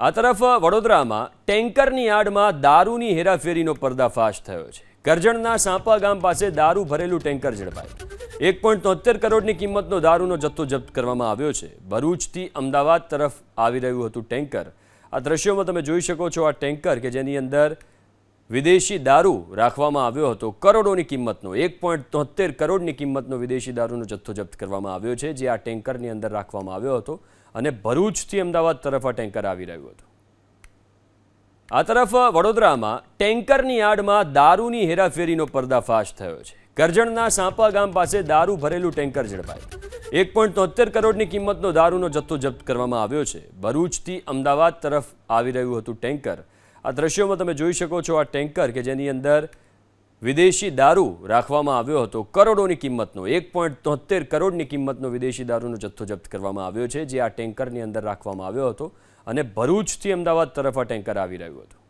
આ તરફ વડોદરામાં ટેન્કરની આડમાં દારૂની હેરાફેરીનો પર્દાફાશ થયો છે. કરજણના સાંપા ગામ પાસે દારૂ ભરેલું ટેન્કર ઝડપાયું. એક પોઈન્ટ તોતેર કરોડની કિંમતનો દારૂનો જથ્થો જપ્ત કરવામાં આવ્યો છે. ભરૂચથી અમદાવાદ તરફ આવી રહ્યું હતું ટેન્કર. આ દ્રશ્યોમાં તમે જોઈ શકો છો આ ટેન્કર કે જેની અંદર વિદેશી દારૂ રાખવામાં આવ્યો હતો. કરોડોની કિંમતનો, એક પોઈન્ટ તોતેર કરોડની કિંમતનો વિદેશી દારૂનો જથ્થો જપ્ત કરવામાં આવ્યો છે, જે આ ટેન્કરની અંદર રાખવામાં આવ્યો હતો અને ભરૂચથી અમદાવાદ તરફ આ ટેન્કર આવી રહ્યું હતું. આ તરફ વડોદરામાં ટેન્કરની આડમાં દારૂની હેરાફેરીનો પર્દાફાશ થયો છે. કરજણના સાંપા ગામ પાસે દારૂ ભરેલું ટેન્કર ઝડપાયું. એક પોઈન્ટ તોતેર કરોડની કિંમતનો દારૂનો જથ્થો જપ્ત કરવામાં આવ્યો છે. ભરૂચથી અમદાવાદ તરફ આવી રહ્યું હતું ટેન્કર. આ દ્રશ્યોમાં તમે જોઈ શકો છો આ ટેન્કર કે જેની અંદર વિદેશી દારૂ રાખવામાં આવ્યો હતો. કરોડોની કિંમતનો, એક પોઈન્ટ તોતેર કરોડની કિંમતનો વિદેશી દારૂનો જથ્થો જપ્ત કરવામાં આવ્યો છે, જે આ ટેન્કરની અંદર રાખવામાં આવ્યો હતો. અને ભરૂચથી અમદાવાદ તરફ આ ટેન્કર આવી રહ્યું હતું.